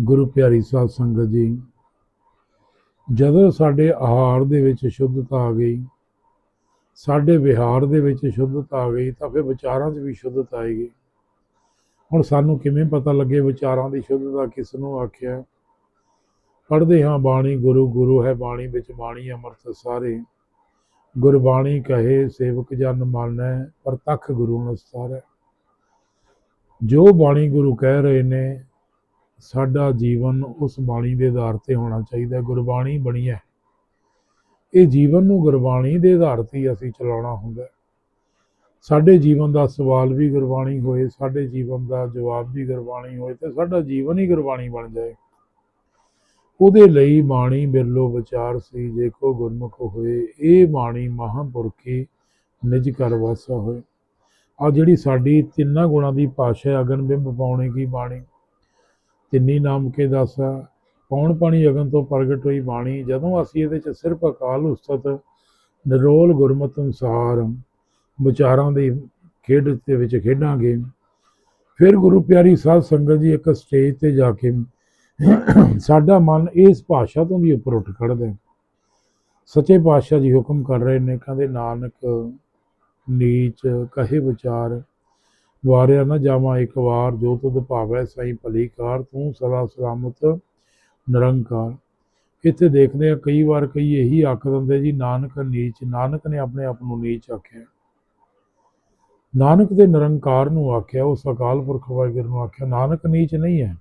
ਗੁਰੂ ਪਿਆਰੀ ਸਾਧ ਸੰਗਤ ਜੀ, ਜਦੋਂ ਸਾਡੇ ਆਹਾਰ ਦੇ ਵਿੱਚ ਸ਼ੁੱਧਤਾ ਆ ਗਈ, ਸਾਡੇ ਵਿਹਾਰ ਦੇ ਵਿੱਚ ਸ਼ੁੱਧਤਾ ਆ ਗਈ, ਤਾਂ ਫਿਰ ਵਿਚਾਰਾਂ 'ਚ ਵੀ ਸ਼ੁੱਧਤਾ ਆਏਗੀ ਹੁਣ ਸਾਨੂੰ ਕਿਵੇਂ ਪਤਾ ਲੱਗੇ ਵਿਚਾਰਾਂ ਦੀ ਸ਼ੁੱਧਤਾ ਕਿਸ ਨੂੰ ਆਖਿਆ? ਪੜ੍ਹਦੇ ਹਾਂ ਬਾਣੀ ਗੁਰੂ ਗੁਰੂ ਹੈ ਬਾਣੀ ਵਿੱਚ ਬਾਣੀ ਅੰਮ੍ਰਿਤ ਸਾਰੇ। ਗੁਰਬਾਣੀ ਕਹੇ ਸੇਵਕ ਜਨ ਮਾਨੈ ਪ੍ਰਤੱਖ ਗੁਰੂ ਨਸਤਾਰੈ। ਜੋ ਬਾਣੀ ਗੁਰੂ ਕਹਿ ਰਹੇ ਨੇ ਸਾਡਾ ਜੀਵਨ ਉਸ ਬਾਣੀ ਦੇ ਆਧਾਰ ਤੇ ਹੋਣਾ ਚਾਹੀਦਾ, ਗੁਰਬਾਣੀ ਬਣੀ ਹੈ। ਇਹ ਜੀਵਨ ਨੂੰ ਗੁਰਬਾਣੀ ਦੇ ਆਧਾਰ ਤੇ ਅਸੀਂ ਚਲਾਉਣਾ ਹੁੰਦਾ ਸਾਡੇ ਜੀਵਨ ਦਾ ਸਵਾਲ ਵੀ ਗੁਰਬਾਣੀ ਹੋਏ, ਸਾਡੇ ਜੀਵਨ ਦਾ ਜਵਾਬ ਵੀ ਗੁਰਬਾਣੀ ਹੋਏ ਤੇ ਸਾਡਾ ਜੀਵਨ ਹੀ ਗੁਰਬਾਣੀ ਬਣ ਜਾਏ। ਉਹਦੇ ਲਈ ਬਾਣੀ ਬਿਰਲੋ ਵਿਚਾਰ ਸੀ, ਜੇ ਕੋ ਗੁਰਮੁਖ ਹੋਏ, ਇਹ ਬਾਣੀ ਮਹਾਂਪੁਰਖੀ ਨਿਜ ਕਰ ਵਾਸਾ ਹੋਏ। ਆ ਜਿਹੜੀ ਸਾਡੀ ਤਿੰਨਾਂ ਗੁਣਾਂ ਦੀ ਭਾਸ਼ਾ ਅਗਨ ਬਿੰਬ ਪਾਉਣੇ ਕੀ ਬਾਣੀ? ਤਿੰਨੀ ਨਾਮ ਕੇ ਦਾਸਾ ਪੌਣ ਪਾਣੀ ਅਗਨ ਤੋਂ ਪ੍ਰਗਟ ਹੋਈ ਬਾਣੀ, ਜਦੋਂ ਅਸੀਂ ਇਹਦੇ ਚ ਸਿਰਫ ਅਕਾਲ ਉਸਤਤ, ਨਿਰੋਲ ਗੁਰਮਤਿ ਅਨੁਸਾਰ ਵਿਚਾਰਾਂ ਦੀ ਖੇਡ ਦੇ ਵਿੱਚ ਖੇਡਾਂਗੇ। ਫਿਰ ਗੁਰੂ ਪਿਆਰੀ ਸਾਧ ਸੰਗਤ ਜੀ ਇੱਕ ਸਟੇਜ ਤੇ ਜਾ ਕੇ ਸਾਡਾ ਮਨ ਇਸ ਭਾਸ਼ਾ ਤੋਂ ਵੀ ਉੱਪਰ ਉੱਠ ਖੜਦਾ ਸੱਚੇ ਪਾਤਸ਼ਾਹ ਜੀ ਹੁਕਮ ਕਰ ਰਹੇ ਨੇ, ਕਹਿੰਦੇ, ਨਾਨਕ, ਨੀਚ, ਕਹੇ ਵਿਚਾਰ ਵਾਰਿਆ ਨਾ ਜਾਵਾਂ ਇੱਕ ਵਾਰ, ਜੋ ਤੁਧ ਭਾਵੈ ਸਹੀ ਭਲੀ ਕਾਰ ਤੂੰ ਸਦਾ ਸਲਾਮਤ ਨਿਰੰਕਾਰ। ਇੱਥੇ ਦੇਖਦੇ ਆ ਕਈ ਵਾਰ ਕਈ ਇਹੀ ਆਖ ਦਿੰਦੇ ਜੀ, ਨਾਨਕ ਨੀਚ, ਨਾਨਕ ਨੇ ਆਪਣੇ ਆਪ ਨੂੰ ਨੀਚ ਆਖਿਆ। ਨਾਨਕ ਦੇ ਨਿਰੰਕਾਰ ਨੂੰ ਆਖਿਆ ਉਸ ਅਕਾਲ ਪੁਰਖ ਵਾਹਿਗੁਰੂ ਨੂੰ ਆਖਿਆ, ਨਾਨਕ ਨੀਚ ਨਹੀਂ ਹੈ।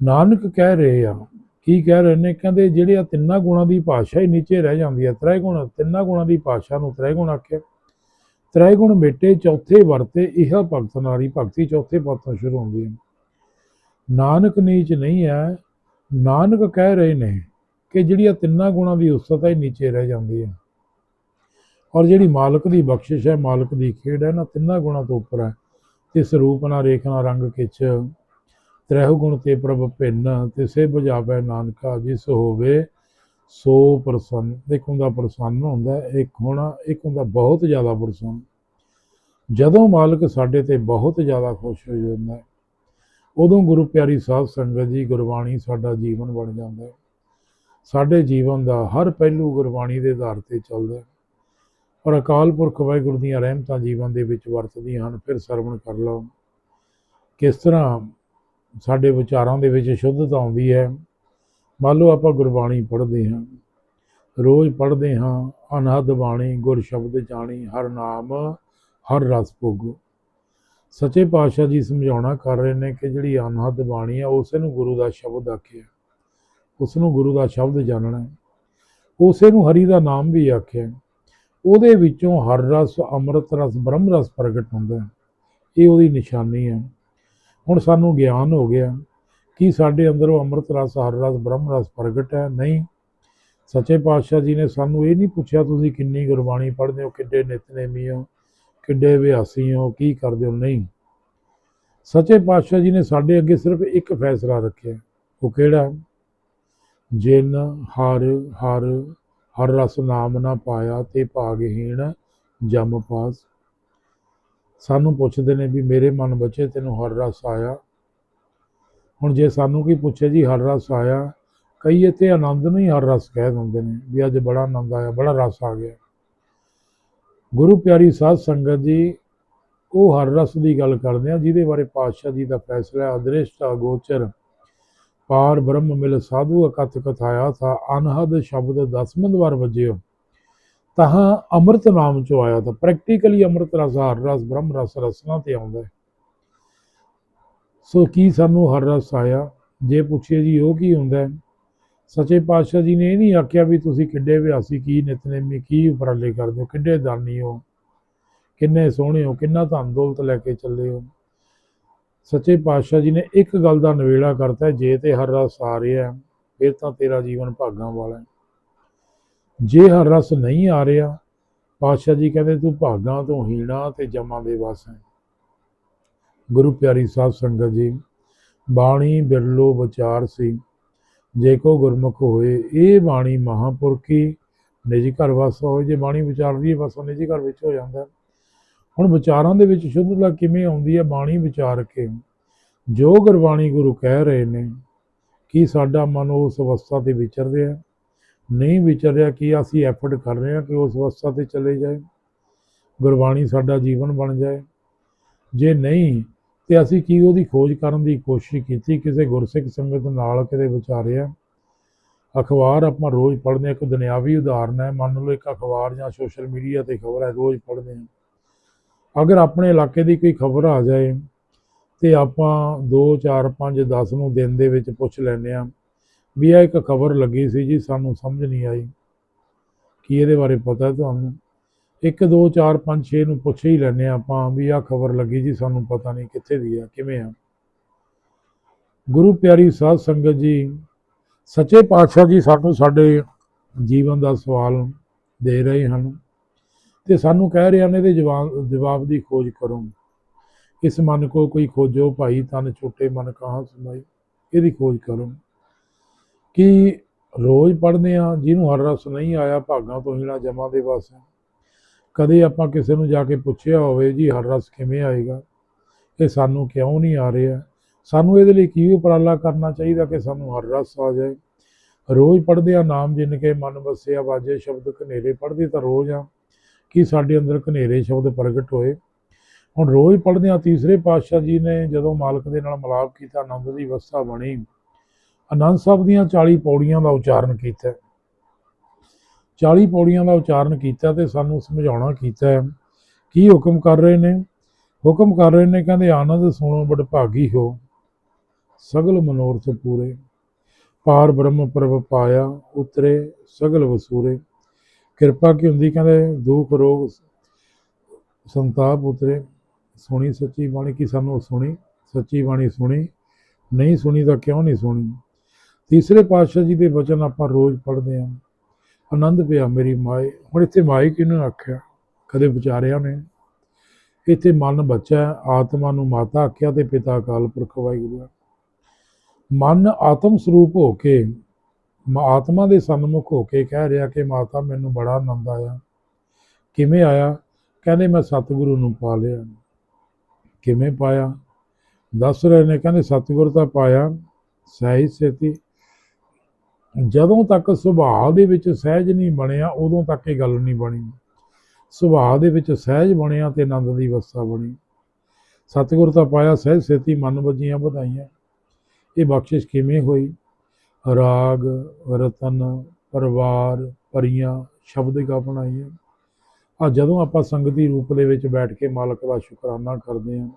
ਨਾਨਕ ਕਹਿ ਰਹੇ ਆ, ਕੀ ਕਹਿ ਰਹੇ ਨੇ? ਕਹਿੰਦੇ ਜਿਹੜੇ ਆ ਤਿੰਨਾਂ ਗੁਣਾਂ ਦੀ ਭਾਸ਼ਾ ਹੀ ਨੀਚੇ ਰਹਿ ਜਾਂਦੀ ਹੈ, ਤ੍ਰੈ ਗੁਣ, ਤਿੰਨਾਂ ਗੁਣਾਂ ਦੀ ਭਾਸ਼ਾ ਨੂੰ ਤ੍ਰੈ ਗੁਣ ਆਖਿਆ। ਤ੍ਰੈ ਗੁਣ ਮਿਟੇ ਚੌਥੇ ਵਰਤੇ, ਇਹ ਭਗਤ ਨਾਰੀ ਭਗਤੀ ਚੌਥੇ ਪਦ ਸ਼ੁਰੂ ਹੁੰਦੀ ਹੈ। ਨਾਨਕ ਨੀਚ ਨਹੀਂ ਹੈ, ਨਾਨਕ ਕਹਿ ਰਹੇ ਨੇ ਕਿ ਜਿਹੜੀਆਂ ਤਿੰਨਾਂ ਗੁਣਾਂ ਦੀ ਉਸਤਤ ਹੈ ਇਹ ਨੀਚੇ ਰਹਿ ਜਾਂਦੀ ਹੈ। ਔਰ ਜਿਹੜੀ ਮਾਲਕ ਦੀ ਬਖਸ਼ਿਸ਼ ਹੈ, ਮਾਲਕ ਦੀ ਖੇਡ ਹੈ ਨਾ ਤਿੰਨਾਂ ਗੁਣਾਂ ਤੋਂ ਉੱਪਰ ਹੈ। ਤੇ ਸਰੂਪ ਨਾ ਰੇਖ ਨਾ ਰੰਗ ਕਿਛ ਤ੍ਰੈਹੁ ਗੁਣ ਤੇ ਪ੍ਰਭ ਭਿੰਨ, ਤਿਸੇ ਬੁਝਾਵੇ ਨਾਨਕਾ, ਜਿਸ ਹੋਵੇ ਸੋ ਪ੍ਰਸੰਨ, ਇੱਕ ਹੁੰਦਾ ਪ੍ਰਸੰਨ ਹੁੰਦਾ, ਇੱਕ ਹੋਣਾ, ਇੱਕ ਹੁੰਦਾ ਬਹੁਤ ਜ਼ਿਆਦਾ ਪ੍ਰਸੰਨ। ਜਦੋਂ ਮਾਲਕ ਸਾਡੇ ਤੇ ਬਹੁਤ ਜ਼ਿਆਦਾ ਖੁਸ਼ ਹੋ ਜਾਂਦਾ ਉਦੋਂ ਗੁਰੂ ਪਿਆਰੀ ਸਾਧ ਸੰਗਤ ਜੀ ਗੁਰਬਾਣੀ ਸਾਡਾ ਜੀਵਨ ਬਣ ਜਾਂਦਾ ਹੈ। ਸਾਡੇ ਜੀਵਨ ਦਾ ਹਰ ਪਹਿਲੂ ਗੁਰਬਾਣੀ ਦੇ ਆਧਾਰ ਤੇ ਚੱਲਦਾ ਹੈ। ਔਰ ਅਕਾਲ ਪੁਰਖ ਵਾਹਿਗੁਰੂ ਦੀਆਂ ਰਹਿਮਤਾਂ ਜੀਵਨ ਦੇ ਵਿੱਚ ਵਰਤਦੀਆਂ ਹਨ, ਫਿਰ ਸਰਵਣ ਕਰ ਲਓ। ਕਿਸ ਤਰ੍ਹਾਂ ਸਾਡੇ ਵਿਚਾਰਾਂ ਦੇ ਵਿੱਚ ਸ਼ੁੱਧਤਾ ਆਉਂਦੀ ਹੈ ਮੰਨ ਲਓ ਆਪਾਂ ਗੁਰਬਾਣੀ ਪੜ੍ਹਦੇ ਹਾਂ, ਰੋਜ਼ ਪੜ੍ਹਦੇ ਹਾਂ, ਅਨਹਦ ਬਾਣੀ, ਗੁਰ ਸ਼ਬਦ ਜਾਣੀ, ਹਰ ਨਾਮ, ਹਰ ਰਸ ਭੋਗੋ। ਸੱਚੇ ਪਾਤਸ਼ਾਹ ਜੀ ਸਮਝਾਉਣਾ ਕਰ ਰਹੇ ਨੇ ਕਿ ਜਿਹੜੀ ਅਨਹਦ ਬਾਣੀ ਆ ਉਸੇ ਨੂੰ ਗੁਰੂ ਦਾ ਸ਼ਬਦ ਆਖਿਆ। ਉਸ ਨੂੰ ਗੁਰੂ ਦਾ ਸ਼ਬਦ ਜਾਣਨਾ। ਉਸੇ ਨੂੰ ਹਰੀ ਦਾ ਨਾਮ ਵੀ ਆਖਿਆ। ਉਹਦੇ ਵਿੱਚੋਂ ਹਰ ਰਸ, ਅੰਮ੍ਰਿਤ ਰਸ, ਬ੍ਰਹਮ ਰਸ ਪ੍ਰਗਟ ਹੁੰਦਾ। ਇਹ ਉਹਦੀ ਨਿਸ਼ਾਨੀ ਹੈ ਹੁਣ ਸਾਨੂੰ ਗਿਆਨ ਹੋ ਗਿਆ। ਕੀ ਸਾਡੇ ਅੰਦਰੋਂ ਅੰਮ੍ਰਿਤ ਰਸ, ਹਰ ਰਸ, ਬ੍ਰਹਮ ਰਸ ਪ੍ਰਗਟ ਹੈ? ਨਹੀਂ। ਸੱਚੇ ਪਾਤਸ਼ਾਹ ਜੀ ਨੇ ਸਾਨੂੰ ਇਹ ਨਹੀਂ ਪੁੱਛਿਆ, ਤੁਸੀਂ ਕਿੰਨੀ ਗੁਰਬਾਣੀ ਪੜ੍ਹਦੇ ਹੋ? ਕਿੱਡੇ ਨਿਤਨੇਮੀ ਹੋ? ਕਿੱਡੇ ਵਿਆਸੀ ਹੋ? ਕੀ ਕਰਦੇ ਹੋ? ਨਹੀਂ। ਸੱਚੇ ਪਾਤਸ਼ਾਹ ਜੀ ਨੇ ਸਾਡੇ ਅੱਗੇ ਸਿਰਫ ਇੱਕ ਫੈਸਲਾ ਰੱਖਿਆ। ਉਹ ਕਿਹੜਾ? ਜਿਨ ਹਰ ਹਰ ਹਰ ਰਸ ਨਾਮ ਨਾ ਪਾਇਆ ਤੇ ਭਾਗਹੀਣ ਜਮ ਪਾਸ। ਸਾਨੂੰ ਪੁੱਛਦੇ ਨੇ ਵੀ ਮੇਰੇ ਮਨ ਬੱਚੇ ਤੈਨੂੰ ਹਰ ਰਸ ਆਇਆ? ਹੁਣ ਜੇ ਸਾਨੂੰ ਕੀ ਪੁੱਛੇ ਜੀ, ਹਰ ਰਸ ਆਇਆ। ਕਈ ਇੱਥੇ ਆਨੰਦ ਨੂੰ ਹੀ ਹਰ ਰਸ ਕਹਿ ਦਿੰਦੇ ਨੇ ਵੀ ਅੱਜ ਬੜਾ ਆਨੰਦ ਆਇਆ, ਬੜਾ ਰਸ ਆ ਗਿਆ। ਗੁਰੂ ਪਿਆਰੀ ਸਾਧ ਸੰਗਤ ਜੀ, ਉਹ ਹਰ ਰਸ ਦੀ ਗੱਲ ਕਰਦੇ ਆ, ਜਿਹਦੇ ਬਾਰੇ ਪਾਤਸ਼ਾਹ ਜੀ ਦਾ ਫੈਸਲਾ ਹੈ, ਅਦ੍ਰਿਸ਼ਟ ਅਗੋਚਰ ਪਾਰ ਬ੍ਰਹਮ ਮਿਲ ਸਾਧੂ ਅਕਥ ਕਥਾਇਆ ਥਾ, ਅਨਹਦ ਸ਼ਬਦ ਦਸਮੰਦ ਵਾਰ ਵਜਿਓ। ਤਾਂ ਅੰਮ੍ਰਿਤ ਨਾਮ ਚੋਂ ਆਇਆ ਤਾਂ ਪ੍ਰੈਕਟੀਕਲੀ ਅੰਮ੍ਰਿਤ ਰਸ, ਹਰ ਰਸ, ਬ੍ਰਹਮ ਰਸ ਰਸਨਾ ਤੇ ਆਉਂਦਾ ਹੈ। ਸੋ ਕੀ ਸਾਨੂੰ ਹਰ ਰਸ ਆਇਆ? ਜੇ ਪੁੱਛੀਏ ਜੀ, ਉਹ ਕੀ ਹੁੰਦਾ ਹੈ? ਸੱਚੇ ਪਾਤਸ਼ਾਹ ਜੀ ਨੇ ਇਹ ਨਹੀਂ ਆਖਿਆ ਵੀ ਤੁਸੀਂ ਕਿੱਡੇ ਵਿਆਸੀ, ਕੀ ਨਿਤਨੇਮੀ, ਕੀ ਉਪਰਾਲੇ ਕਰਦੇ ਹੋ, ਕਿੱਡੇ ਦਾਨੀ ਹੋ? ਕਿੰਨੇ ਸੋਹਣੇ ਹੋ, ਕਿੰਨਾ ਧਨ ਦੌਲਤ ਲੈ ਕੇ ਚੱਲੇ ਹੋ? ਸੱਚੇ ਪਾਤਸ਼ਾਹ ਜੀ ਨੇ ਇੱਕ ਗੱਲ ਦਾ ਨਵੇੜਾ ਕਰਤਾ ਜੇ ਤੇ ਹਰ ਰਸ ਆ ਰਿਹਾ ਫਿਰ ਤਾਂ ਤੇਰਾ ਜੀਵਨ ਭਾਗਾਂ ਵਾਲਾ ਜੇ ਹਰ ਰਸ ਨਹੀਂ ਆ ਰਿਹਾ, ਪਾਤਸ਼ਾਹ ਜੀ ਕਹਿੰਦੇ ਤੂੰ ਭਾਗਾਂ ਤੋਂ ਹੀਣਾ ਤੇ ਜਮਾਂ ਦੇ ਵਸ ਹੈ। ਗੁਰੂ ਪਿਆਰੀ ਸਾਧ ਸੰਗਤ ਜੀ, ਬਾਣੀ ਬਿਰਲੋ ਵਿਚਾਰ ਸੀ। ਜੇ ਕੋ ਗੁਰਮੁਖ ਹੋਏ, ਇਹ ਬਾਣੀ ਮਹਾਂਪੁਰਖੀ ਨਿਜ ਘਰ ਵਸ ਹੋਏ। ਜੇ ਬਾਣੀ ਵਿਚਾਰਦੀ ਹੈ ਬਸ ਉਹ ਘਰ ਵਿੱਚ ਹੋ ਜਾਂਦਾ। ਹੁਣ ਵਿਚਾਰਾਂ ਦੇ ਵਿੱਚ ਸ਼ੁੱਧਤਾ ਕਿਵੇਂ ਆਉਂਦੀ ਹੈ, ਬਾਣੀ ਵਿਚਾਰ ਕੇ। ਜੋ ਗੁਰਬਾਣੀ ਗੁਰੂ ਕਹਿ ਰਹੇ ਨੇ, ਕੀ ਸਾਡਾ ਮਨ ਉਸ ਅਵਸਥਾ ਤੇ ਵਿਚਰ ਰਿਹਾ? ਨਹੀਂ ਵਿਚਰ ਰਿਹਾ, ਕਿ ਅਸੀਂ ਐਫਰਟ ਕਰ ਰਹੇ ਹਾਂ ਕਿ ਉਸ ਅਵਸਥਾ ਤੇ ਚਲੇ ਜਾਏ? ਗੁਰਬਾਣੀ ਸਾਡਾ ਜੀਵਨ ਬਣ ਜਾਏ। ਜੇ ਨਹੀਂ ਤੇ ਅਸੀਂ ਕੀ ਉਹਦੀ ਖੋਜ ਕਰਨ ਦੀ ਕੋਸ਼ਿਸ਼ ਕੀਤੀ, ਕਿਸੇ ਗੁਰਸਿੱਖ ਸੰਗਤ ਨਾਲ ਕਿਤੇ ਵਿਚਾਰਿਆ। ਅਖਬਾਰ ਆਪਾਂ ਰੋਜ਼ ਪੜ੍ਹਦੇ ਹਾਂ, ਇੱਕ ਦੁਨਿਆਵੀ ਉਦਾਹਰਨ ਹੈ, ਮੰਨ ਲਓ ਇੱਕ ਅਖਬਾਰ ਜਾਂ ਸੋਸ਼ਲ ਮੀਡੀਆ ਤੇ ਖਬਰ ਹੈ, ਰੋਜ਼ ਪੜ੍ਹਦੇ ਹਾਂ। ਅਗਰ ਆਪਣੇ ਇਲਾਕੇ ਦੀ ਕੋਈ ਖਬਰ ਆ ਜਾਏ ਤੇ ਆਪਾਂ 2 4 5 10 ਨੂੰ ਦਿਨ ਦੇ ਵਿੱਚ ਪੁੱਛ ਲੈਂਦੇ ਆ ਵੀ ਇਹ ਇੱਕ ਖਬਰ ਲੱਗੀ ਸੀ ਜੀ, ਸਾਨੂੰ ਸਮਝ ਨਹੀਂ ਆਈ। ਕੀ ਇਹਦੇ ਬਾਰੇ ਪਤਾ ਤੁਹਾਨੂੰ? 1 2 4 5 6 ਨੂੰ ਪੁੱਛ ਹੀ ਲੈਂਦੇ ਹਾਂ ਆਪਾਂ ਵੀ ਆਹ ਖਬਰ ਲੱਗੀ ਜੀ, ਸਾਨੂੰ ਪਤਾ ਨਹੀਂ ਕਿੱਥੇ ਦੀ ਆ, ਕਿਵੇਂ ਆ। ਗੁਰੂ ਪਿਆਰੀ ਸਾਧ ਸੰਗਤ ਜੀ, ਸੱਚੇ ਪਾਤਸ਼ਾਹ ਜੀ ਸਾਨੂੰ ਸਾਡੇ ਜੀਵਨ ਦਾ ਸਵਾਲ ਦੇ ਰਹੇ ਹਨ ਤੇ ਸਾਨੂੰ ਕਹਿ ਰਹੇ ਹਨ ਇਹਦੇ ਜਵਾਬ ਜਵਾਬ ਦੀ ਖੋਜ ਕਰੋ। ਇਸ ਮਨ ਕੋ ਕੋਈ ਖੋਜੋ ਭਾਈ, ਤਨ ਛੋਟੇ ਮਨ ਕਹਾਂ ਸਮਾਈ, ਇਹਦੀ ਖੋਜ ਕਰੋ। ਕਿ ਰੋਜ਼ ਪੜ੍ਹਦੇ ਆ ਜਿਹਨੂੰ ਹਰ ਰਸ ਨਹੀਂ ਆਇਆ, ਭਾਗਾਂ ਤੋਂ ਹੀਣਾ ਜਮਾ ਦੇ ਵਾਸਤੇ। ਕਦੇ ਆਪਾਂ ਕਿਸੇ ਨੂੰ ਜਾ ਕੇ ਪੁੱਛਿਆ ਹੋਵੇ, ਜੀ, ਹਰ ਰਸ ਕਿਵੇਂ ਆਏਗਾ? ਇਹ ਸਾਨੂੰ ਕਿਉਂ ਨਹੀਂ ਆ ਰਿਹਾ? ਸਾਨੂੰ ਇਹਦੇ ਲਈ ਕੀ ਉਪਰਾਲਾ ਕਰਨਾ ਚਾਹੀਦਾ ਕਿ ਸਾਨੂੰ ਹਰ ਰਸ ਆ ਜਾਏ? ਰੋਜ਼ ਪੜ੍ਹਦੇ ਆ ਨਾਮ ਜਿਨ ਕੇ ਮਨ ਵਸਿਆ ਵਾਜੇ ਸ਼ਬਦ ਕਨੇਰੇ ਪੜ੍ਹਦੇ ਤਾਂ ਰੋਜ਼ ਆ ਕਿ ਸਾਡੇ ਅੰਦਰ ਕਨੇਰੇ ਸ਼ਬਦ ਪ੍ਰਗਟ ਹੋਏ? ਹੁਣ ਰੋਜ਼ ਪੜ੍ਹਦੇ ਆ ਤੀਸਰੇ ਪਾਤਸ਼ਾਹ ਜੀ ਨੇ ਜਦੋਂ ਮਾਲਕ ਦੇ ਨਾਲ ਮਿਲਾਪ ਕੀਤਾ, ਆਨੰਦ ਦੀ ਅਵਸਥਾ ਬਣੀ। ਆਨੰਦ ਸਾਹਿਬ ਦੀਆਂ 40 ਪੌੜੀਆਂ ਦਾ ਉਚਾਰਨ ਕੀਤਾ। 40 ਪੌੜੀਆਂ ਦਾ ਉਚਾਰਨ ਕੀਤਾ ਤੇ ਸਾਨੂੰ ਸਮਝਾਉਣਾ ਕੀਤਾ ਹੈ। ਕੀ ਹੁਕਮ ਕਰ ਰਹੇ ਨੇ? ਹੁਕਮ ਕਰ ਰਹੇ ਨੇ ਕਹਿੰਦੇ, ਆਨੰਦ ਸੁਣੋ, ਬੜ ਭਾਗੀ ਹੋ। ਸਗਲ ਮਨੋਰਥ ਪੂਰੇ। ਪਾਰ ਬ੍ਰਹਮ ਪ੍ਰਭ ਪਾਇਆ, ਉਤਰੇ ਸਗਲ ਵਸੂਰੇ। ਕਿਰਪਾ ਕੀ ਹੁੰਦੀ? ਕਹਿੰਦੇ, ਦੁੱਖ, ਰੋਗ, ਸੰਤਾਪ ਉਤਰੇ। ਸੁਣੀ ਸੱਚੀ ਬਾਣੀ ਕੀ ਸਾਨੂੰ ਸੁਣੀ? ਸੱਚੀ ਬਾਣੀ ਸੁਣੀ? ਨਹੀਂ ਸੁਣੀ ਤਾਂ ਕਿਉਂ ਨਹੀਂ ਸੁਣੀ? ਤੀਸਰੇ ਪਾਤਸ਼ਾਹ ਜੀ ਦੇ ਬਚਨ ਆਪਾਂ ਰੋਜ਼ ਪੜ੍ਹਦੇ ਹਾਂ। ਆਨੰਦ ਪਿਆ ਮੇਰੀ ਮਾਏ ਹੁਣ ਇੱਥੇ ਮਾਈ ਕਿਹਨੂੰ ਆਖਿਆ? ਕਦੇ ਵਿਚਾਰਿਆ ਨੇ। ਇੱਥੇ ਮਨ ਬੱਚਾ ਆਤਮਾ ਨੂੰ ਮਾਤਾ ਆਖਿਆ ਤੇ ਪਿਤਾ ਅਕਾਲ ਪੁਰਖ ਵਾਹਿਗੁਰੂ ਮਨ ਆਤਮ ਸਰੂਪ ਹੋ ਕੇ ਆਤਮਾ ਦੇ ਸਨਮੁਖ ਹੋ ਕੇ ਕਹਿ ਰਿਹਾ ਕਿ ਮਾਤਾ ਮੈਨੂੰ ਬੜਾ ਆਨੰਦ ਆਇਆ। ਕਿਵੇਂ ਆਇਆ? ਕਹਿੰਦੇ ਮੈਂ ਸਤਿਗੁਰੂ ਨੂੰ ਪਾ ਲਿਆ। ਕਿਵੇਂ ਪਾਇਆ? ਦੱਸ ਰਹੇ ਨੇ, ਕਹਿੰਦੇ ਸਤਿਗੁਰ ਤਾਂ ਪਾਇਆ। ਸਹਿਜ ਸੇਤੀ ਜਦੋਂ ਤੱਕ ਸੁਭਾਅ ਦੇ ਵਿੱਚ ਸਹਿਜ ਨਹੀਂ ਬਣਿਆ, ਉਦੋਂ ਤੱਕ ਇਹ ਗੱਲ ਨਹੀਂ ਬਣੀ। ਸੁਭਾਅ ਦੇ ਵਿੱਚ ਸਹਿਜ ਬਣਿਆ ਤੇ ਆਨੰਦ ਦੀ ਅਵਸਥਾ ਬਣੀ। ਸਤਿਗੁਰ ਤਾਂ ਪਾਇਆ ਸਹਿਜ ਸੇਤੀ ਮਨ ਵੱਜੀਆਂ ਵਧਾਈਆਂ। ਇਹ ਬਖਸ਼ਿਸ਼ ਕਿਵੇਂ ਹੋਈ? ਰਾਗ, ਰਤਨ, ਪਰਿਵਾਰ, ਪਰੀਆਂ, ਸ਼ਬਦ ਗਾ ਬਣਾਈਆਂ ਆ ਜਦੋਂ ਆਪਾਂ ਸੰਗਤੀ ਰੂਪ ਦੇ ਵਿੱਚ ਬੈਠ ਕੇ ਮਾਲਕ ਦਾ ਸ਼ੁਕਰਾਨਾ ਕਰਦੇ ਹਾਂ,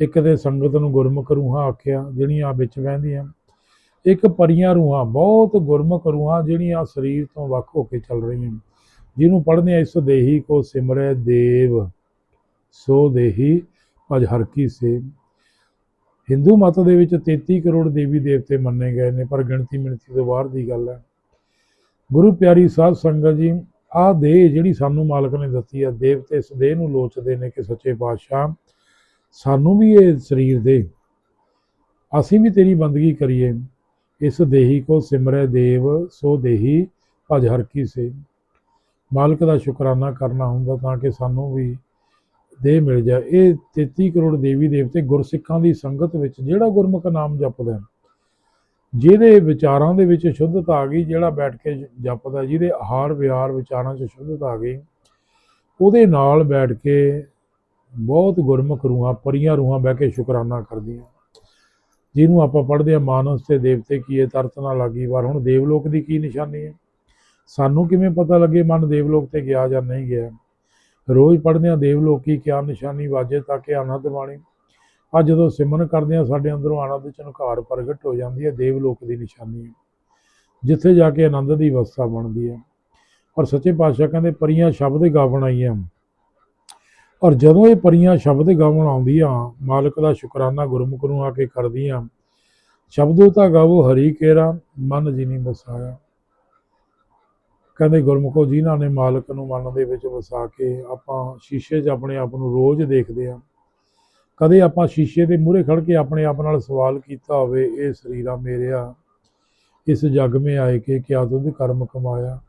ਇੱਕ ਤੇ ਸੰਗਤ ਨੂੰ ਗੁਰਮੁਖ ਰੂਹਾਂ ਆਖਿਆ, ਜਿਹੜੀਆਂ ਵਿੱਚ ਵਹਿੰਦੀਆਂ। ਇੱਕ ਪਰੀਆਂ ਰੂਹਾਂ, ਬਹੁਤ ਗੁਰਮੁਖ ਰੂਹਾਂ ਜਿਹੜੀਆਂ ਸਰੀਰ ਤੋਂ ਵੱਖ ਹੋ ਕੇ ਚੱਲ ਰਹੀਆਂ ਜਿਹਨੂੰ ਪੜ੍ਹਦੇ ਇਸ ਦੇਹੀ ਕੋ ਸਿਮਰੈ ਦੇਵ, ਸੋ ਦੇਹੀ ਭਜ ਹਰ ਕੀ ਸੇਵ। ਹਿੰਦੂ ਮਤ ਦੇ ਵਿੱਚ 33 ਕਰੋੜ ਦੇਵੀ ਦੇਵਤੇ ਮੰਨੇ ਗਏ ਨੇ, ਪਰ ਗਿਣਤੀ ਮਿਣਤੀ ਤੋਂ ਬਾਹਰ ਦੀ ਗੱਲ ਹੈ। ਗੁਰੂ ਪਿਆਰੀ ਸਾਧ ਸੰਗਤ ਜੀ, ਆਹ ਦੇਹ ਜਿਹੜੀ ਸਾਨੂੰ ਮਾਲਕ ਨੇ ਦਿੱਤੀ ਆ ਦੇਵਤੇ ਇਸ ਦੇਹ ਨੂੰ ਲੋਚਦੇ ਨੇ ਕਿ ਸੱਚੇ ਪਾਤਸ਼ਾਹ, ਸਾਨੂੰ ਵੀ ਇਹ ਸਰੀਰ ਦੇ। ਅਸੀਂ ਵੀ ਤੇਰੀ ਬੰਦਗੀ ਕਰੀਏ। ਇਸ ਦੇਹੀ ਕੋ ਸਿਮਰੈ ਦੇਵ ਸੋ ਦੇਹੀ ਭਜ ਹਰ ਕੀ ਸੇ ਮਾਲਕ ਦਾ ਸ਼ੁਕਰਾਨਾ ਕਰਨਾ ਹੁੰਦਾ ਤਾਂ ਕਿ ਸਾਨੂੰ ਵੀ ਦੇਹ ਮਿਲ ਜਾਏ। ਇਹ 33 ਕਰੋੜ ਦੇਵੀ ਦੇਵਤੇ ਗੁਰਸਿੱਖਾਂ ਦੀ ਸੰਗਤ ਵਿੱਚ ਜਿਹੜਾ ਗੁਰਮੁਖ ਨਾਮ ਜਪਦਾ ਹੈ, ਜਿਹਦੇ ਵਿਚਾਰਾਂ ਦੇ ਵਿੱਚ ਸ਼ੁੱਧਤਾ ਆ ਗਈ ਜਿਹੜਾ ਬੈਠ ਕੇ ਜਪਦਾ ਜਿਹਦੇ ਆਹਾਰ ਵਿਹਾਰ ਵਿਚਾਰਾਂ 'ਚ ਸ਼ੁੱਧਤਾ ਆ ਗਈ ਉਹਦੇ ਨਾਲ ਬੈਠ ਕੇ ਬਹੁਤ ਗੁਰਮੁਖ ਰੂਹਾਂ ਪਰੀਆਂ ਰੂਹਾਂ ਬਹਿ ਕੇ ਸ਼ੁਕਰਾਨਾ ਕਰਦੀਆਂ। ਜਿਹਨੂੰ ਆਪਾਂ ਪੜ੍ਹਦੇ ਆ ਮਾਨਸ ਤੇ ਦੇਵਤੇ ਕੀਏ ਤਰਤ ਨਾ ਲਾਗੀ ਵਾਰ। ਹੁਣ ਦੇਵਲੋਕ ਦੀ ਕੀ ਨਿਸ਼ਾਨੀ ਹੈ? ਸਾਨੂੰ ਕਿਵੇਂ ਪਤਾ ਲੱਗੇ ਮਨ ਦੇਵਲੋਕ ਤੇ ਗਿਆ ਜਾਂ ਨਹੀਂ ਗਿਆ? ਰੋਜ਼ ਪੜ੍ਹਦੇ ਆ ਦੇਵਲੋਕ ਕੀ, ਕਿਆ ਨਿਸ਼ਾਨੀ ਵਾਜੇ ਤਾਂ ਕਿ ਆਨੰਦ ਬਾਣੀ ਆ ਜਦੋਂ ਸਿਮਰਨ ਕਰਦੇ ਆ ਸਾਡੇ ਅੰਦਰੋਂ ਆਨੰਦ ਝਨਕਾਰ ਪ੍ਰਗਟ ਹੋ ਜਾਂਦੀ ਹੈ, ਦੇਵਲੋਕ ਦੀ ਨਿਸ਼ਾਨੀ ਹੈ। ਜਿੱਥੇ ਜਾ ਕੇ ਆਨੰਦ ਦੀ ਅਵਸਥਾ ਬਣਦੀ ਹੈ। ਔਰ ਸੱਚੇ ਪਾਤਸ਼ਾਹ ਕਹਿੰਦੇ, ਪਰੀਆਂ ਸ਼ਬਦ ਗਾ ਬਣਾਈਆਂ ਔਰ ਜਦੋਂ ਇਹ ਪਰੀਆਂ ਸ਼ਬਦ ਗਾਵਣ ਆਉਂਦੀਆਂ, ਮਾਲਕ ਦਾ ਸ਼ੁਕਰਾਨਾ ਗੁਰਮੁਖ ਨੂੰ ਆ ਕੇ ਕਰਦੀਆਂ। ਸ਼ਬਦੋ ਤਾਂ ਗਾਵੋ ਹਰੀ ਕੇਰਾ, ਮਨ ਜਿਨੀ ਵਸਾਇਆ। ਕਹਿੰਦੇ ਗੁਰਮੁਖੋ, ਜਿਨ੍ਹਾਂ ਨੇ ਮਾਲਕ ਨੂੰ ਮਨ ਦੇ ਵਿੱਚ ਵਸਾ ਕੇ ਆਪਾਂ ਸ਼ੀਸ਼ੇ 'ਚ ਆਪਣੇ ਆਪ ਨੂੰ ਰੋਜ਼ ਦੇਖਦੇ ਆ। ਕਦੇ ਆਪਾਂ ਸ਼ੀਸ਼ੇ ਦੇ ਮੂਹਰੇ ਖੜ ਕੇ ਆਪਣੇ ਆਪ ਨਾਲ ਸਵਾਲ ਕੀਤਾ ਹੋਵੇ, ਇਹ ਸਰੀਰਾ ਮੇਰਿਆ, ਇਸ ਜਗ ਮੇ ਆਏ ਕੇ, ਕਿਆ ਤੁਧ ਕਰਮ ਕਮਾਇਆ?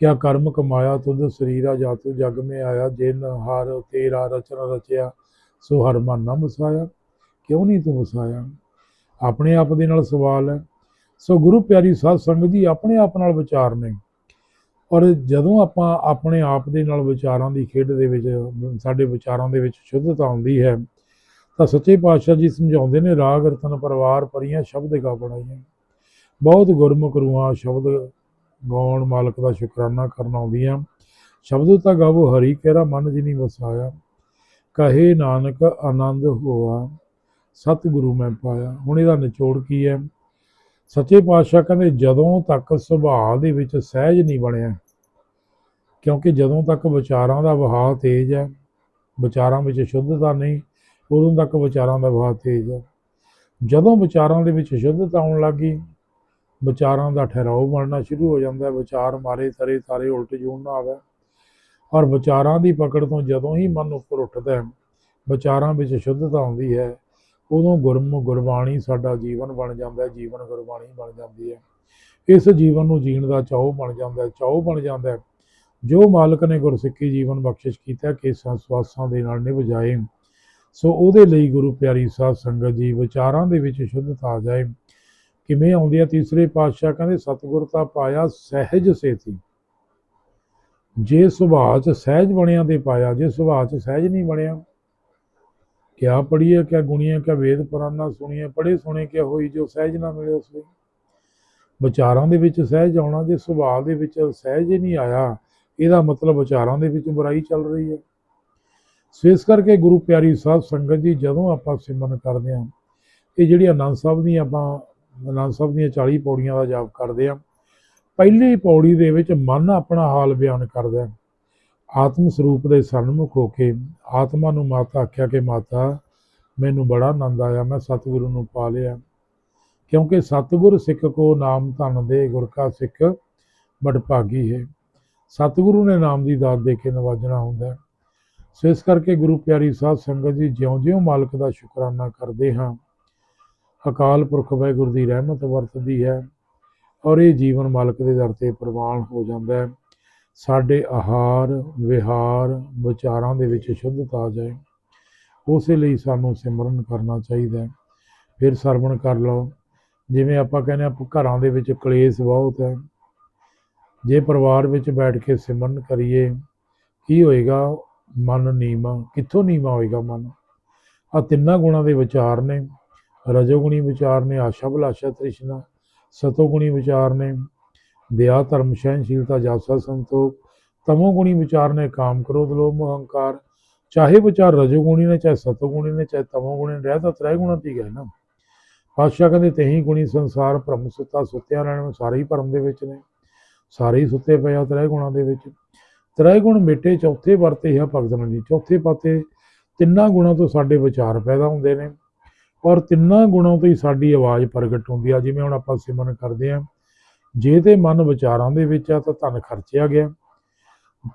ਕਿਆ ਕਰਮ ਕਮਾਇਆ ਤੁਧ ਸਰੀਰਾ ਜਾਤੁ ਜਗ ਮੇ ਆਇਆ, ਜਿਨ ਹਾਰ ਤੇਰਾ ਰਚਨਾ ਰਚਿਆ, ਸੋ ਹਰ ਮਨ ਨਾ ਮਸਾਇਆ। ਕਿਉਂ ਨਹੀਂ ਤੂੰ ਵਸਾਇਆ ਆਪਣੇ ਆਪ ਦੇ ਨਾਲ ਸਵਾਲ ਹੈ। ਸੋ ਗੁਰੂ ਪਿਆਰੀ ਸਾਧ ਸੰਗਤ ਜੀ, ਆਪਣੇ ਆਪ ਨਾਲ ਵਿਚਾਰ ਨੇ। ਔਰ ਜਦੋਂ ਆਪਾਂ ਆਪਣੇ ਆਪ ਦੇ ਨਾਲ ਵਿਚਾਰਾਂ ਦੀ ਖੇਡ ਦੇ ਵਿੱਚ, ਸਾਡੇ ਵਿਚਾਰਾਂ ਦੇ ਵਿੱਚ ਸ਼ੁੱਧਤਾ ਆਉਂਦੀ ਹੈ, ਤਾਂ ਸੱਚੇ ਪਾਤਸ਼ਾਹ ਜੀ ਸਮਝਾਉਂਦੇ ਨੇ, ਰਾਗ ਰਤਨ ਪਰਿਵਾਰ ਪਰੀਆਂ ਸ਼ਬਦ ਗਾ ਬਣਾਈਆਂ ਬਹੁਤ ਗੁਰਮੁਖ ਰੂਹਾਂ ਸ਼ਬਦ ਗਾਉਣ ਮਾਲਕ ਦਾ ਸ਼ੁਕਰਾਨਾ ਕਰਨ ਆਉਂਦੀਆਂ। ਸ਼ਬਦ ਤਾਂ ਗਾਵੋ, ਹਰੀ ਕਹਿਰਾ ਮਨ ਜਿਨੀ ਵਸਾਇਆ। ਕਹੇ ਨਾਨਕ, ਆਨੰਦ ਹੋਆ, ਸਤਿਗੁਰੂ ਮੈਂ ਪਾਇਆ। ਹੁਣ ਇਹਦਾ ਨਿਚੋੜ ਕੀ ਹੈ ਸੱਚੇ ਪਾਤਸ਼ਾਹ ਕਹਿੰਦੇ, ਜਦੋਂ ਤੱਕ ਸੁਭਾਅ ਦੇ ਵਿੱਚ ਸਹਿਜ ਨਹੀਂ ਬਣਿਆ, ਕਿਉਂਕਿ ਜਦੋਂ ਤੱਕ ਵਿਚਾਰਾਂ ਦਾ ਵਹਾਅ ਤੇਜ਼ ਹੈ ਵਿਚਾਰਾਂ ਵਿੱਚ ਸ਼ੁੱਧਤਾ ਨਹੀਂ, ਉਦੋਂ ਤੱਕ ਵਿਚਾਰਾਂ ਦਾ ਵਹਾਅ ਤੇਜ਼ ਹੈ ਜਦੋਂ ਵਿਚਾਰਾਂ ਦੇ ਵਿੱਚ ਸ਼ੁੱਧਤਾ ਆਉਣ ਲੱਗੀ ਵਿਚਾਰਾਂ ਦਾ ਠਹਿਰਾਓ ਬਣਨਾ ਸ਼ੁਰੂ ਹੋ ਜਾਂਦਾ ਵਿਚਾਰ ਮਾਰੇ ਤਰੇ ਤਾਰੇ ਉਲਟ ਜੂਣ ਨਾ ਆਵੇ। ਔਰ ਵਿਚਾਰਾਂ ਦੀ ਪਕੜ ਤੋਂ ਜਦੋਂ ਹੀ ਮਨ ਉੱਪਰ ਉੱਠਦਾ ਹੈ, ਵਿਚਾਰਾਂ ਵਿੱਚ ਸ਼ੁੱਧਤਾ ਆਉਂਦੀ ਹੈ, ਉਦੋਂ ਗੁਰਮ ਗੁਰਬਾਣੀ ਸਾਡਾ ਜੀਵਨ ਬਣ ਜਾਂਦਾ ਜੀਵਨ ਗੁਰਬਾਣੀ ਬਣ ਜਾਂਦੀ ਹੈ। ਇਸ ਜੀਵਨ ਨੂੰ ਜੀਣ ਦਾ ਚਾਉ ਬਣ ਜਾਂਦਾ ਹੈ ਬਣ ਜਾਂਦਾ ਜੋ ਮਾਲਕ ਨੇ ਗੁਰਸਿੱਖੀ ਜੀਵਨ ਬਖਸ਼ਿਸ਼ ਕੀਤਾ, ਕੇਸਾਂ ਸਵਾਸਾਂ ਦੇ ਨਾਲ ਨਿਭ ਜਾਏ, ਸੋ ਉਹਦੇ ਲਈ ਗੁਰੂ ਪਿਆਰੀ ਸਾਧ ਸੰਗਤ ਜੀ ਵਿਚਾਰਾਂ ਦੇ ਵਿੱਚ ਸ਼ੁੱਧਤਾ ਆ ਜਾਏ। ਕਿਵੇਂ ਆਉਂਦੀ ਹੈ ਤੀਸਰੇ ਪਾਤਸ਼ਾਹ ਕਹਿੰਦੇ, ਸਤਿਗੁਰ ਤਾਂ ਪਾਇਆ ਸਹਿਜ ਸੇਤੀ। ਜੇ ਸੁਭਾਅ ਚ ਸਹਿਜ ਬਣਿਆ ਤੇ ਪਾਇਆ, ਜੇ ਸੁਭਾਅ ਚ ਸਹਿਜ ਨਹੀਂ ਬਣਿਆ। ਕਿਆ ਪੜੀਏ ਕਿਆ ਗੁਣੀਏ, ਕਿਆ ਵੇਦ ਪੁਰਾਨਾ ਸੁਣੀਏ ਪੜੇ ਸੁਣੇ ਕਿਆ ਹੋਈ, ਜੋ ਸਹਿਜ ਨਾ ਮਿਲੇ ਉਸ ਲਈ ਵਿਚਾਰਾਂ ਦੇ ਵਿੱਚ ਸਹਿਜ ਆਉਣਾ, ਜੇ ਸੁਭਾਅ ਦੇ ਵਿੱਚ ਸਹਿਜ ਹੀ ਨਹੀਂ ਆਇਆ, ਇਹਦਾ ਮਤਲਬ ਵਿਚਾਰਾਂ ਦੇ ਵਿੱਚ ਬੁਰਾਈ ਚੱਲ ਰਹੀ ਹੈ। ਸੋ ਇਸ ਕਰਕੇ ਗੁਰੂ ਪਿਆਰੀ ਸਾਹਿਬ ਸੰਗਤ ਜੀ, ਜਦੋਂ ਆਪਾਂ ਸਿਮਰਨ ਕਰਦੇ ਹਾਂ, ਇਹ ਜਿਹੜੀ ਆਨੰਦ ਸਾਹਿਬ ਦੀਆਂ ਆਪਾਂ ਆਨੰਦ ਸਾਹਿਬ ਦੀਆਂ 40 ਪੌੜੀਆਂ ਦਾ ਜਾਪ ਕਰਦੇ ਹਾਂ ਪਹਿਲੀ ਪੌੜੀ ਦੇ ਵਿੱਚ ਮਨ ਆਪਣਾ ਹਾਲ ਬਿਆਨ ਕਰਦਾ ਹੈ। ਆਤਮ ਸਰੂਪ ਦੇ ਸਨਮੁਖ ਹੋ ਕੇ ਆਤਮਾ ਨੂੰ ਮਾਤਾ ਆਖਿਆ ਕਿ ਮਾਤਾ, ਮੈਨੂੰ ਬੜਾ ਆਨੰਦ ਆਇਆ, ਮੈਂ ਸਤਿਗੁਰੂ ਨੂੰ ਪਾ ਲਿਆ। ਕਿਉਂਕਿ ਸਤਿਗੁਰ ਸਿੱਖ ਕੋ ਨਾਮ ਧਨ ਦੇ, ਗੁਰ ਕਾ ਸਿੱਖ ਬੜ ਭਾਗੀ ਹੈ। ਸਤਿਗੁਰੂ ਨੇ ਨਾਮ ਦੀ ਦਾਤ ਦੇ ਕੇ ਨਵਾਜਣਾ ਹੁੰਦਾ ਸੋ ਇਸ ਕਰਕੇ ਗੁਰੂ ਪਿਆਰੀ ਸਾਧ ਸੰਗਤ ਜੀ ਜਿਉਂ-ਜਿਉਂ ਮਾਲਕ ਦਾ ਸ਼ੁਕਰਾਨਾ ਕਰਦੇ ਹਾਂ। ਅਕਾਲ ਪੁਰਖ ਵਾਹਿਗੁਰੂ ਦੀ ਰਹਿਮਤ ਵਰਤਦੀ ਹੈ ਔਰ ਇਹ ਜੀਵਨ ਮਾਲਕ ਦੇ ਦਰ ਤੇ ਪ੍ਰਵਾਨ ਹੋ ਜਾਂਦਾ ਹੈ। ਸਾਡੇ ਆਹਾਰ, ਵਿਹਾਰ, ਵਿਚਾਰਾਂ ਦੇ ਵਿੱਚ ਸ਼ੁੱਧਤਾ ਆ ਜਾਏ। ਉਸੇ ਲਈ ਸਾਨੂੰ ਸਿਮਰਨ ਕਰਨਾ ਚਾਹੀਦਾ ਹੈ। ਫਿਰ ਸਰਵਣ ਕਰ ਲਓ। ਜਿਵੇਂ ਆਪਾਂ ਕਹਿੰਦੇ ਆ ਘਰਾਂ ਦੇ ਵਿੱਚ ਕਲੇਸ਼ ਬਹੁਤ ਹੈ। ਜੇ ਪਰਿਵਾਰ ਵਿੱਚ ਬੈਠ ਕੇ ਸਿਮਰਨ ਕਰੀਏ, ਕੀ ਹੋਏਗਾ? ਮਨ ਨੀਮਾ ਕਿੱਥੋਂ ਨੀਮਾ ਹੋਏਗਾ ਮਨ? ਆ ਤਿੰਨਾਂ ਗੁਣਾਂ ਦੇ ਵਿਚਾਰ ਨੇ। ਰਜੋਗੁਣੀ ਵਿਚਾਰ ਨੇ, ਆਸ਼ਾ ਬਲਾਸ਼ਾ ਤ੍ਰਿਸ਼ਨਾ, ਸਤੋਗੁਣੀ ਵਿਚਾਰ ਨੇ, ਦਇਆ ਧਰਮ ਸਹਿਨਸ਼ੀਲਤਾ ਜਾਸਾ ਸੰਤੋਖ, ਤਮੋਗੁਣੀ ਵਿਚਾਰ ਨੇ, ਕਾਮ ਕ੍ਰੋਧ ਲੋਭ ਅਹੰਕਾਰ, ਚਾਹੇ ਵਿਚਾਰ ਰਜੋਗੁਣੀ ਨੇ, ਚਾਹੇ ਸਤੋਗੁਣੀ ਨੇ, ਚਾਹੇ ਤਮੋਗੁਣੀ ਨੇ, ਰਹਿ ਤਾਂ ਤ੍ਰੈ ਗੁਣਾਂ ਤੇ ਹੀ ਗਏ ਨਾ। ਪਾਤਸ਼ਾਹ ਕਹਿੰਦੇ ਤੇਹੀ ਗੁਣੀ ਸੰਸਾਰ ਭ੍ਰਮ ਸੁੱਤਾ, ਸੁੱਤਿਆ ਰਹਿਣ ਸਾਰੇ ਹੀ ਭਰਮ ਦੇ ਵਿੱਚ ਨੇ। ਸਾਰੇ ਹੀ ਸੁੱਤੇ ਪਏ ਆ ਤ੍ਰੈ ਗੁਣਾਂ ਦੇ ਵਿੱਚ। ਤ੍ਰੈ ਗੁਣ ਮਿਟੇ ਚੌਥੇ ਵਰਤੇ ਆ ਭਗਤਨ ਜੀ। ਚੌਥੇ ਪਾਤੇ ਤਿੰਨਾਂ ਗੁਣਾਂ ਤੋਂ ਸਾਡੇ ਵਿਚਾਰ ਪੈਦਾ ਹੁੰਦੇ ਨੇ। ਔਰ ਤਿੰਨਾਂ ਗੁਣਾਂ ਤੋਂ ਹੀ ਸਾਡੀ ਆਵਾਜ਼ ਪ੍ਰਗਟ ਹੁੰਦੀ ਆ। ਜਿਵੇਂ ਹੁਣ ਆਪਾਂ ਸਿਮਰਨ ਕਰਦੇ ਆ ਜੇ ਤੇ ਮਨ ਵਿਚਾਰਾਂ ਦੇ ਵਿੱਚ ਆ ਤਾਂ ਧਨ ਖਰਚਿਆ ਗਿਆ।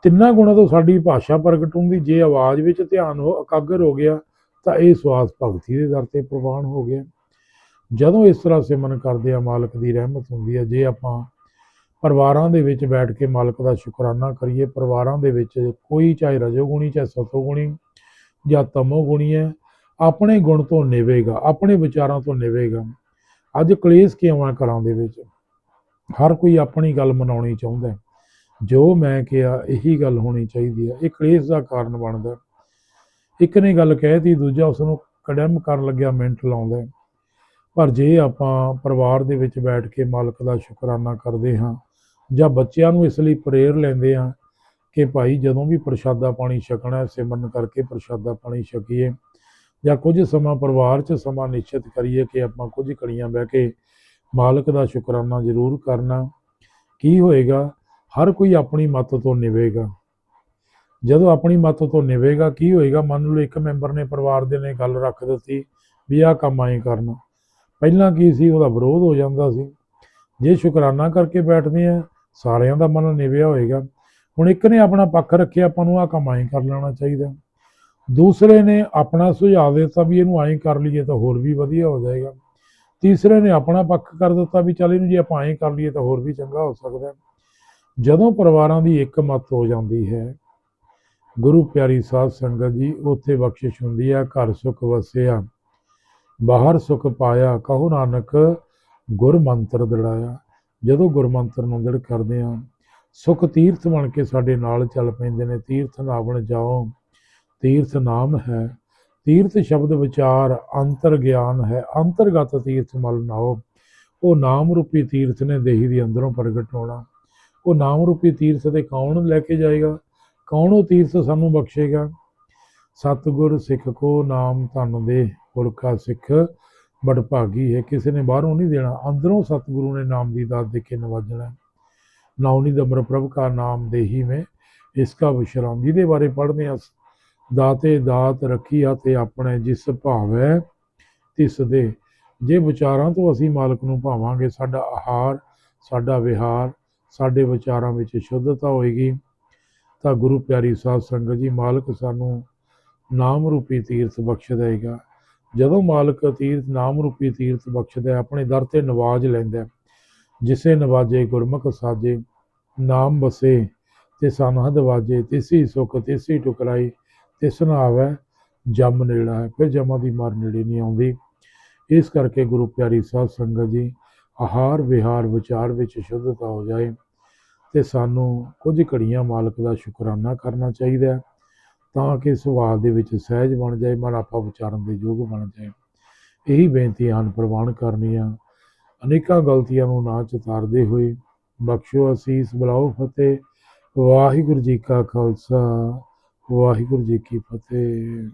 ਤਿੰਨਾਂ ਗੁਣਾਂ ਤੋਂ ਸਾਡੀ ਭਾਸ਼ਾ ਪ੍ਰਗਟ ਹੁੰਦੀ। ਜੇ ਆਵਾਜ਼ ਵਿੱਚ ਧਿਆਨ ਹੋ ਇਕਾਗਰ ਹੋ ਗਿਆ, ਤਾਂ ਇਹ ਸਵਾਸ ਭਗਤੀ ਦੇ ਦਰ ਤੇ ਪ੍ਰਵਾਨ ਹੋ ਗਿਆ। ਜਦੋਂ ਇਸ ਤਰ੍ਹਾਂ ਸਿਮਰਨ ਕਰਦੇ ਆ ਮਾਲਕ ਦੀ ਰਹਿਮਤ ਹੁੰਦੀ ਆ। ਜੇ ਆਪਾਂ ਪਰਿਵਾਰਾਂ ਦੇ ਵਿੱਚ ਬੈਠ ਕੇ ਮਾਲਕ ਦਾ ਸ਼ੁਕਰਾਨਾ ਕਰੀਏ, ਪਰਿਵਾਰਾਂ ਦੇ ਵਿੱਚ ਕੋਈ ਚਾਹੇ ਰਜੋਗੁਣੀ ਚਾਹੇ ਸਤੋਗੁਣੀ ਜਾਂ ਤਮੋਗੁਣੀ ਹੈ ਆਪਣੇ ਗੁਣ ਤੋਂ ਨਿਵੇਗਾ, ਆਪਣੇ ਵਿਚਾਰਾਂ ਤੋਂ ਨਿਵੇਗਾ। ਅੱਜ ਕਲੇਸ਼ ਕਿਉਂ ਆ ਘਰਾਂ ਦੇ ਵਿੱਚ? ਹਰ ਕੋਈ ਆਪਣੀ ਗੱਲ ਮਨਾਉਣੀ ਚਾਹੁੰਦਾ ਜੋ ਮੈਂ ਕਿਹਾ, ਇਹੀ ਗੱਲ ਹੋਣੀ ਚਾਹੀਦੀ ਹੈ। ਇਹ ਕਲੇਸ਼ ਦਾ ਕਾਰਨ ਬਣਦਾ ਇੱਕ ਨੇ ਗੱਲ ਕਹਿਤੀ ਦੂਜਾ ਉਸ ਨੂੰ ਕਡੈਮ ਕਰਨ ਲੱਗਿਆ, ਮਿੰਟ ਲਾਉਂਦਾ ਪਰ ਜੇ ਆਪਾਂ ਪਰਿਵਾਰ ਦੇ ਵਿੱਚ ਬੈਠ ਕੇ ਮਾਲਕ ਦਾ ਸ਼ੁਕਰਾਨਾ ਕਰਦੇ ਹਾਂ, ਜਾਂ ਬੱਚਿਆਂ ਨੂੰ ਇਸ ਲਈ ਪ੍ਰੇਰ ਲੈਂਦੇ ਹਾਂ ਕਿ ਭਾਈ ਜਦੋਂ ਵੀ ਪ੍ਰਸ਼ਾਦਾ ਪਾਣੀ ਛਕਣਾ ਸਿਮਰਨ ਕਰਕੇ ਪ੍ਰਸ਼ਾਦਾ ਪਾਣੀ ਛਕੀਏ। ਜਾਂ ਕੁਝ ਸਮਾਂ ਪਰਿਵਾਰ 'ਚ ਸਮਾਂ ਨਿਸ਼ਚਿਤ ਕਰੀਏ ਕਿ ਆਪਾਂ ਕੁਝ ਕੜੀਆਂ ਬਹਿ ਕੇ ਮਾਲਕ ਦਾ ਸ਼ੁਕਰਾਨਾ ਜ਼ਰੂਰ ਕਰਨਾ, ਕੀ ਹੋਏਗਾ? ਹਰ ਕੋਈ ਆਪਣੀ ਮੱਤ ਤੋਂ ਨਿਵੇਗਾ। ਜਦੋਂ ਆਪਣੀ ਮੱਤ ਤੋਂ ਨਿਵੇਗਾ, ਕੀ ਹੋਏਗਾ? ਮੰਨ ਲਓ ਇੱਕ ਮੈਂਬਰ ਨੇ ਪਰਿਵਾਰ ਦੇ ਨੇ ਗੱਲ ਰੱਖ ਦਿੱਤੀ ਵੀ ਆਹ ਕੰਮ ਆਏ ਕਰਨਾ। ਪਹਿਲਾਂ ਕੀ ਸੀ? ਉਹਦਾ ਵਿਰੋਧ ਹੋ ਜਾਂਦਾ ਸੀ। ਜੇ ਸ਼ੁਕਰਾਨਾ ਕਰਕੇ ਬੈਠਦੇ ਆ, ਸਾਰਿਆਂ ਦਾ ਮਨ ਨਿਵਿਆ ਹੋਏਗਾ। ਹੁਣ ਇੱਕ ਨੇ ਆਪਣਾ ਪੱਖ ਰੱਖਿਆ, ਆਪਾਂ ਨੂੰ ਆਹ ਕੰਮ ਆਏ ਕਰ ਲੈਣਾ ਚਾਹੀਦਾ। ਦੂਸਰੇ ਨੇ ਆਪਣਾ ਸੁਝਾਅ ਦਿੱਤਾ ਵੀ ਇਹਨੂੰ ਐਂ ਕਰ ਲਈਏ ਤਾਂ ਹੋਰ ਵੀ ਵਧੀਆ ਹੋ ਜਾਏਗਾ। ਤੀਸਰੇ ਨੇ ਆਪਣਾ ਪੱਖ ਕਰ ਦਿੱਤਾ ਵੀ ਚੱਲ ਇਹਨੂੰ ਜੇ ਆਪਾਂ ਐਂ ਕਰ ਲਈਏ ਤਾਂ ਹੋਰ ਵੀ ਚੰਗਾ ਹੋ ਸਕਦਾ ਜਦੋਂ ਪਰਿਵਾਰਾਂ ਦੀ ਇੱਕ ਮਤ ਹੋ ਜਾਂਦੀ ਹੈ, ਗੁਰੂ ਪਿਆਰੀ ਸਾਧ ਸੰਗਤ ਜੀ, ਉੱਥੇ ਬਖਸ਼ਿਸ਼ ਹੁੰਦੀ ਆ, ਘਰ ਸੁਖ ਵਸਿਆ, ਬਾਹਰ ਸੁਖ ਪਾਇਆ, ਕਹੋ ਨਾਨਕ ਗੁਰ ਮੰਤਰ ਦੜਾਇਆ। ਜਦੋਂ ਗੁਰ ਮੰਤਰ ਨੂੰ ਦੜ ਕਰਦੇ ਆ ਸੁਖ ਤੀਰਥ ਬਣ ਕੇ ਸਾਡੇ ਨਾਲ ਚੱਲ ਪੈਂਦੇ ਨੇ, ਤੀਰਥ ਨਾਵਣ ਜਾਓ। ਤੀਰਥ ਨਾਮ ਹੈ। ਤੀਰਥ ਸ਼ਬਦ ਵਿਚਾਰ ਅੰਤਰ ਗਿਆਨ ਹੈ। ਅੰਤਰਗਤ ਤੀਰਥ ਮਲ ਨਾਓ ਉਹ ਨਾਮ ਰੂਪੀ ਤੀਰਥ ਨੇ ਦੇਹੀ ਦੇ ਅੰਦਰੋਂ ਪ੍ਰਗਟ ਹੋਣਾ। ਉਹ ਨਾਮ ਰੂਪੀ ਤੀਰਥ ਤੇ ਕੌਣ ਲੈ ਕੇ ਜਾਏਗਾ? ਕੌਣ ਉਹ ਤੀਰਥ ਸਾਨੂੰ ਬਖਸ਼ੇਗਾ? ਸਤਿਗੁਰ ਸਿੱਖ ਕੋ ਨਾਮ ਧਨ ਦੇ, ਪੁਰਖਾ ਸਿੱਖ ਬੜ ਭਾਗੀ ਹੈ। ਕਿਸੇ ਨੇ ਬਾਹਰੋਂ ਨਹੀਂ ਦੇਣਾ। ਅੰਦਰੋਂ ਸਤਿਗੁਰੂ ਨੇ ਨਾਮ ਦੀ ਦਾਤ ਦੇ ਕੇ ਨਵਾਜਣਾ। ਹੈ। ਨਾਉਨੀ ਦਮਰ ਪ੍ਰਭ ਕਾ ਨਾਮ ਦੇਹੀ ਮੈਂ। ਇਸਕਾ ਵਿਸ਼ਰਾਮ। ਜਿਹਦੇ ਬਾਰੇ ਪੜ੍ਹਦੇ ਹਾਂ ਦਾਤੇ ਦਾਤ ਰੱਖੀ ਤੇ ਆਪਣੇ ਜਿਸ ਭਾਵੈ ਤਿਸ ਦੇ ਜੇ ਵਿਚਾਰਾਂ ਤੋਂ ਅਸੀਂ ਮਾਲਕ ਨੂੰ ਭਾਵਾਂਗੇ, ਸਾਡਾ ਆਹਾਰ, ਸਾਡਾ ਵਿਹਾਰ, ਸਾਡੇ ਵਿਚਾਰਾਂ ਵਿੱਚ ਸ਼ੁੱਧਤਾ ਹੋਏਗੀ, ਤਾਂ ਗੁਰੂ ਪਿਆਰੀ ਸਾਧ ਸੰਗਤ ਜੀ, ਮਾਲਕ ਸਾਨੂੰ ਨਾਮ ਰੂਪੀ ਤੀਰਥ ਬਖਸ਼ ਦੇਗਾ ਜਦੋਂ ਮਾਲਕ ਤੀਰਥ, ਨਾਮ ਰੂਪੀ ਤੀਰਥ ਬਖਸ਼ਦਾ, ਆਪਣੇ ਦਰ ਤੇ ਨਵਾਜ ਲੈਂਦਾ, ਜਿਸੇ ਨਵਾਜੇ ਗੁਰਮੁਖ ਸਾਜੇ, ਨਾਮ ਬਸੇ ਤੇ ਸਨਹਦ ਵਾਜੇ, ਤਿਸੀ ਸੁਖ, ਤਿਸੀ ਟੁਕਰਾਈ ਤਿਸ ਨਾ ਹੈ ਜਮ ਨੇੜਾ ਹੈ, ਫਿਰ ਜਮਾਂ ਦੀ ਮਾਰ ਨੇੜੇ ਨਹੀਂ ਆਉਂਦੀ। ਇਸ ਕਰਕੇ ਗੁਰੂ ਪਿਆਰੀ ਸਾਧ ਸੰਗਤ ਜੀ, ਆਹਾਰ ਵਿਹਾਰ ਵਿਚਾਰ ਵਿੱਚ ਸ਼ੁੱਧਤਾ ਹੋ ਜਾਏ ਤੇ ਸਾਨੂੰ ਕੁਝ ਘੜੀਆਂ ਮਾਲਕ ਦਾ ਸ਼ੁਕਰਾਨਾ ਕਰਨਾ ਚਾਹੀਦਾ ਤਾਂ ਕਿ ਸੁਭਾਅ ਦੇ ਵਿੱਚ ਸਹਿਜ ਬਣ ਜਾਏ, ਮਨ ਆਪਾ ਵਿਚਾਰਨ ਦੇ ਯੋਗ ਬਣ ਜਾਏ। ਇਹੀ ਬੇਨਤੀ ਹਨ ਪ੍ਰਵਾਨ ਕਰਨੀਆਂ ਅਨੇਕਾਂ ਗਲਤੀਆਂ ਨੂੰ ਨਾ ਚਤਾਰਦੇ ਹੋਏ ਬਖਸ਼ੋ ਅਸੀਸ, ਬਲਾਓ ਫਤਿਹ, ਵਾਹਿਗੁਰੂ ਜੀ ਕਾ ਖਾਲਸਾ। ਵਾਹਿਗੁਰੂ ਜੀ ਕੀ ਫਤਿਹ।